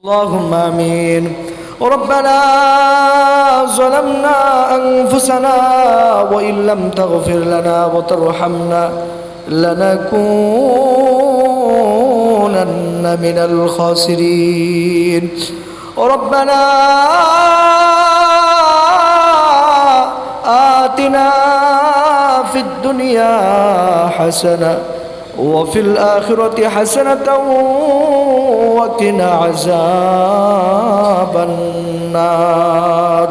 اللهم امين ربنا ظلمنا انفسنا وان لم تغفر لنا وترحمنا لنكونن من الخاسرين ربنا آتنا في الدنيا حسنة وفي الآخرة حسنة وقنا عذاب النار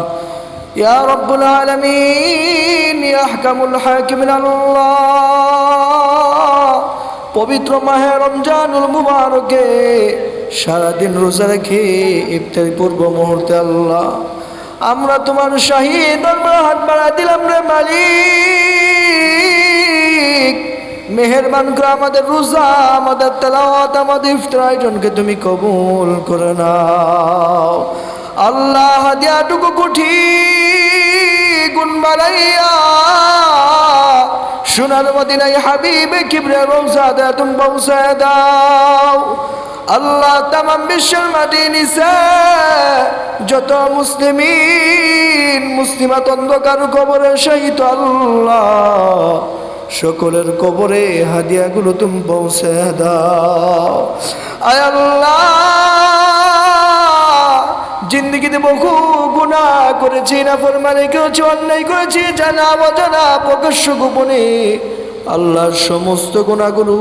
يا رب العالمين يا أحكم الحاكمين الله পবিত্র মাহে রমজানুল মুবারকে সারাদিন রোজা রেখে ইফতারি পূর্ব মুহূর্তে আল্লাহ আমরা তোমার শাহী দরবার হাত বাড়া দিলাম রে মালিক মেহেরবান করে আমাদের রোজা, আমাদের তেলাওয়াত, আমাদের ইফতার আয়োজনকে তুমি কবুল করে নাও। আল্লাহ হাদিয়াটুকু কুঠি গুণ বাড়াইয়া সোনার মদিনায় হাবিবে কিবরে রোজা দেয় তুমি পৌঁছায় দাও। আল্লাহ তামাম বিশ্বের মাটি নিছে যত মুসলিমিন, মুসলিমাত অন্ধকার কবরে শহীদ আল্লাহ। সকলের কবরে হাদিয়াগুলো তুমি পৌঁছে দাও। আয় আল্লাহ, জিন্দগিতে বহু গুণা করেছি না ফরমানে করেছি, অন্যায় করেছি, জানা অজানা প্রকাশ্য গোপনে। আল্লাহর সমস্ত গুণাগুলো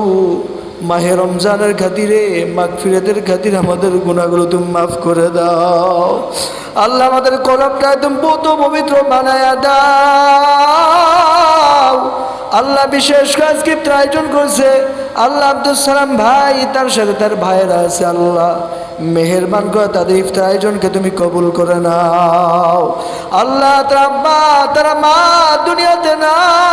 মাহে রমজানের খাতিরে, মাগফিরাতের খাতিরে আমাদের গুণাগুলো তুমি মাফ করে দাও। আল্লাহ আমাদের কলমটা একদম বহুত পবিত্র বানায়া দাও। আল্লাহ বিশেষ কাজকে আয়োজন করছে। আল্লাহ আব্দুল সালাম ভাই, তার সাথে তার ভাইয়েরা আছে আল্লাহ। মেহেরবান করে তাদের ইফতার আয়োজনকে তুমি কবুল করে নাও। আল্লাহ তার আব্বা, তারা মা দুনিয়াতে নাই।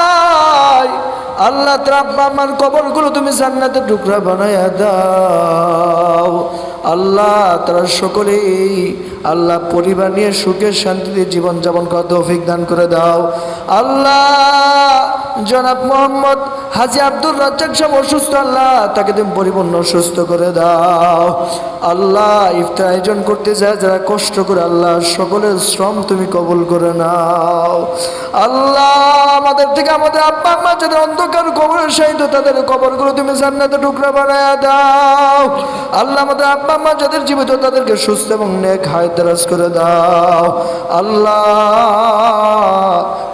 আল্লাহ তার আব্বা আমার কবরগুলো তুমি জান্নাতে টুকরা বানাইয়া দাও। আল্লাহ তারা সকলেই আল্লাহ পরিবার নিয়ে সুখে শান্তিতে জীবনযাপন করতে অভিজ্ঞান করে দাও। আল্লাহ জনাব মোহাম্মদ হাজি আব্দুর রাজ্জাক সাহেব অসুস্থ, আল্লাহ তাকে তুমি পরিপূর্ণ সুস্থ করে দাও। আল্লাহ ইফতার আয়োজন করতে যায়, যারা কষ্ট করে আল্লাহ সকলের শ্রম তুমি কবুল করে নাও। আল্লাহ আমাদের থেকে আমাদের আব্বা আম্মা যাদের অন্ধকার কবরের সাহিত্য তাদের কবরগুলো তুমি জান্নাতে টুকরা বানায় দাও। আল্লাহ আমাদের আব্বা আম্মা যাদের জীবিত তাদেরকে সুস্থ এবং নেক হায় দারাজ করে দাও। আল্লাহ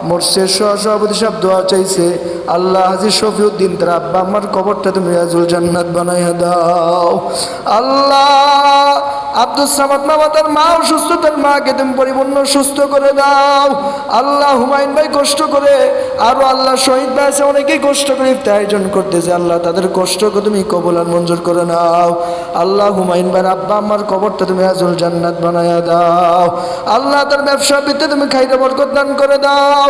মোর্শের সভাপতি সাহেব দোয়া চাইছে, আল্লাহ হাজি শফিউদ্দিন তার আব্বা আমার কবরটা তুমি রাজুল জান্নাত বানাইয়া দাও। আল্লাহ আব্দুল সামাদ মামা, তার মা অসুস্থ তার মাকে তুমি পরিপূর্ণ সুস্থ করে দাও। আল্লাহ হুমায়ুন ভাই কষ্ট করে, আরও আল্লাহ শহীদ ভাই আছে, অনেকেই কষ্ট করে আয়োজন করতেছে। আল্লাহ তাদের কষ্টকে তুমি কবল আর মঞ্জুর করে নাও। আল্লাহ হুমায়ুন ভাইয়ের আব্বা আমার কবরটা তুমি রাজুল জান্নাত বানাইয়া দাও। আল্লাহ তার ব্যবসা বৃত্তে তুমি খাইতে বরকত দান করে দাও।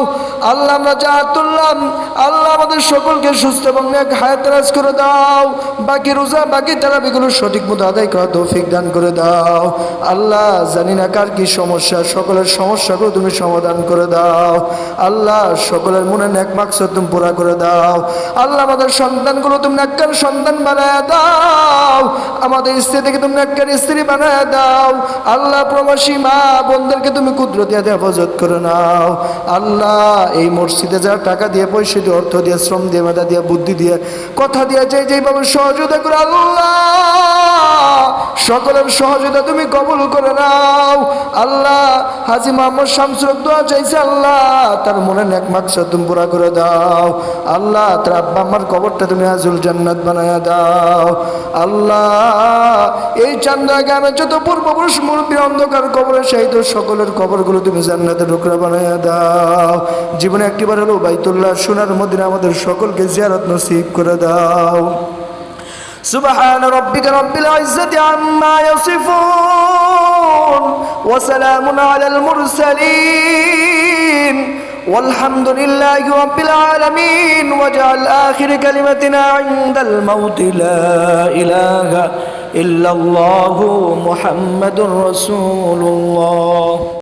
আল্লাহ আমরা যা তুললাম, আল্লাহ আমাদের সকলকে সুস্থ এবং এক হায়াতরাজ করে দাও। বাকি রোজা, বাকি তারাবিগুলো সঠিক মতো আদায় করা তৌফিক দান করে দাও। আল্লাহ জানি না কার কি সমস্যা, সকলের সমস্যাগুলো তুমি সমাধান করে দাও। আল্লাহ, সকলের মনে এক মাকসদ তুমি পুরা করে দাও। আল্লাহ, আমাদের সন্তানগুলো তুমি একখান সন্তান বানায় দাও। আমাদের স্ত্রী থেকে তুমি একখান স্ত্রী বানায় দাও। আল্লাহ, প্রবাসী মা বোনদেরকে তুমি কুদরতিয়া হেফাজত করে নাও। আল্লাহ, এই মসজিদে যা টাকা দিয়ে পয়সা দিয়ে, অর্থ দিয়ে, শ্রম দিয়ে, মেধা দিয়ে, বুদ্ধি দিয়ে, কথা দিয়ে যে যেভাবে সহযোগিতা করে আল্লাহ, সকলের সহযোগিতা তুমি কবুল করে নাও। আল্লাহ, হাজি মোহাম্মদ শামসুর দোয়া চাইছে, আল্লাহ, তার মনে নেক মাকসাদ তুমি পুরা করে দাও। আল্লাহ, তার আব্বা আমার কবরটা তুমি আজুল জান্নাত বানায় দাও। আল্লাহ, এই চান্দা গ্রামের যত পূর্বপুরুষ মুরব্বী অন্ধকার কবরে সেই তো সকলের কবরগুলো তুমি জান্নাতের ঢুকরা বানায় দাও। জীবনে একটিবার হলো বাইতুল্লাহ সোনার মদিনা আমাদের সকলকে জিয়ারত নসিব করে দাও। سبحان ربك رب العزة عما يصفون وسلام على المرسلين والحمد لله رب العالمين واجعل آخر كلمتنا عند الموت لا إله إلا الله محمد رسول الله